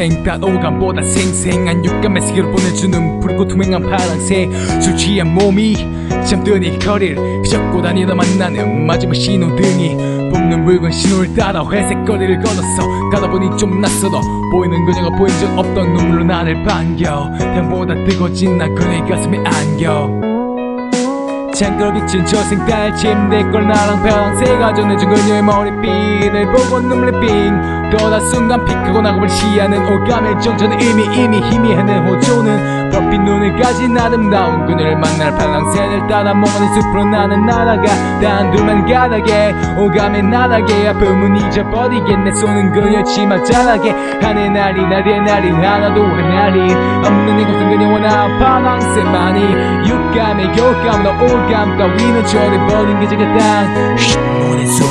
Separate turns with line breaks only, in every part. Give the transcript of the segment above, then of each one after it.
생단 오감보다 생생한 육감의 세계로 보내주는 붉고 투명한 파란색 술 취한 몸이 이 거리를 휘젓고 다니다 만나는 마지막 신호등이 뿜는 붉은 신호를 따라 회색 거리를 걸었어 가다 보니 좀 낯설어 보이는 그녀가 보인 적 없던 눈물로 나를 반겨. 태양보다 뜨거워진 나 그녀의 가슴에 안겨 창가로 비친 저승달 침대 걸 나랑 평생가 전해준 그녀의 머리핀을 보고 눈물이 빙 떠다 순간 픽하고 나고을 시야는 오감의 정처는 이미 이미 희미하는 호조는 벗빈 눈을 가진 아름다운 그녀를 만날 팔랑새를 따라 멍하니 숲으로 나는 날아가 단둘만 가닥에 오감의 나락에 아픔은 잊어버리게 내 손은 그녀 치마 자락에 하늘 날이 나의 날이 하나도 하나리. 없는 이곳은 그녀와 나 파랑새만이. 육감의 교감으로 오감 따위는 게 저게 땅 숲.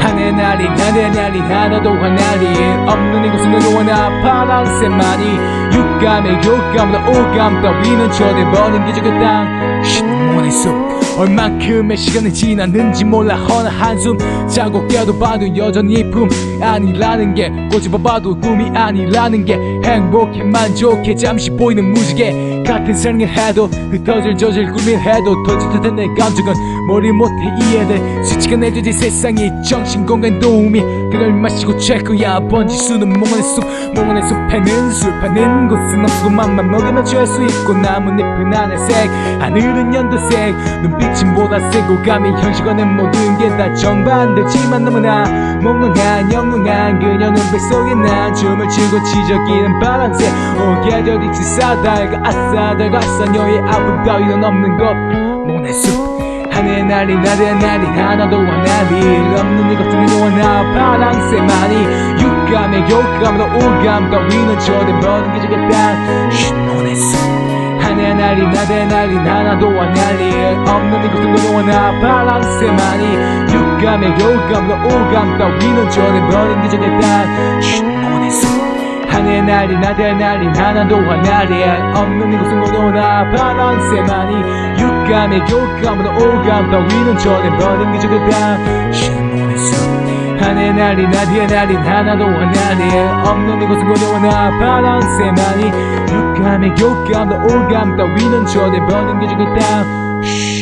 하늘 날이 하늘 날이 하나도 하나리. 없는 이곳은 그녀와 나 파랑새만이 육감의 교감으로 오감 따위는 게 저게 땅. 신문의 숲. 얼만큼의 시간이 지났는지 몰라. 허나 한숨 자고 깨도 봐도 여전히 품 아니라는 게 꼬집어봐도 꿈이 아니라는 게. 행복해 만족해 잠시 보이는 무지개 같은 생을 해도 흩어질 저질 꿈을 해도 터질 듯한 내 감정은 머리 못해 이해돼. 수치가 내주지 세상이 정신 건강 도움이. 그걸 마시고 찰 거야. 번지 수는 몽환의 숲 몽환의 숲에는 술 파는 곳은 없고 맘만 먹으면 취할 수 있고 나뭇잎은 하늘색 하늘은 연두색. 눈빛은 보라색 오감이 현실과는 모든 게 다 정반대지만 너무나 몽롱한 영롱한 그녀 눈빛 속에 난 춤을 추고 지저귀는 파란색. 오개절 익시 싸달가 아싸달가 아싸녀의 아픔 따위는 없는 것. 몽환의 숲 하늘 날이 나를 날이 하나도 하나리 없는 이것은 너와 나 파랑새만이 육감의 교감으로 오감 따위는 게 저겠다. 신혼의 숲 하늘 날이 나를 날이 하나도 하나리 없는 이것은 너와 나 파랑새만이 육감의 교감으로 오감 따위는 게 저겠다. 신혼의 숲 하늘 날이 나들 날이 하나도 하나리 없는 이곳은 너나 파란새만이 육감의 교감으로 오감 따위는 전해버린 신문의 숲 하늘 날이 나들 날이 하나도 하나리 없는 이곳은 너나 파란새만이 육감의 교감으로 오감 따위는 전해버린 게 저거다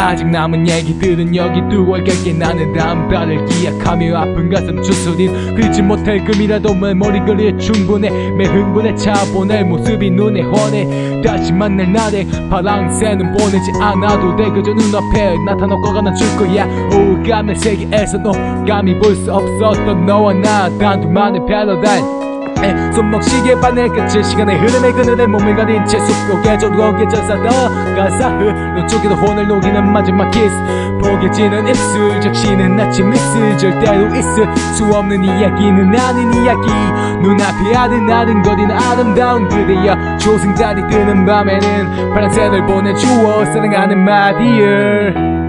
아직 남은 얘기들은 여기 두고 갈게 나는 다음 달을 기약하며 아픈 가슴 주소린 그리지 못할 금이라도 메모리거리에 충분해. 매 흥분에 차보낼 모습이 눈에 훤해. 다시 만날 날에 파랑새는 보내지 않아도 돼. 그저 눈앞에 나타나고 가난 줄 거야. 오감의 세계에서 너 감이 볼수 없었던 너와 나 단둘만의 패러다임 에, 손목시계 바늘 끝을 시간의 흐름에 그늘에 몸을 가린 채 저렇게 젖어서 가사 흐르 쪽에도 혼을 녹이는 마지막 키스. 포개지는 입술 적시는 아침 미스. 절대로 있을 수 없는 이야기는 아닌 이야기. 눈앞에 아른아른 거리는 아름다운 그대여 조승달이 뜨는 밤에는 파란색을 보내주어 사랑하는 마디어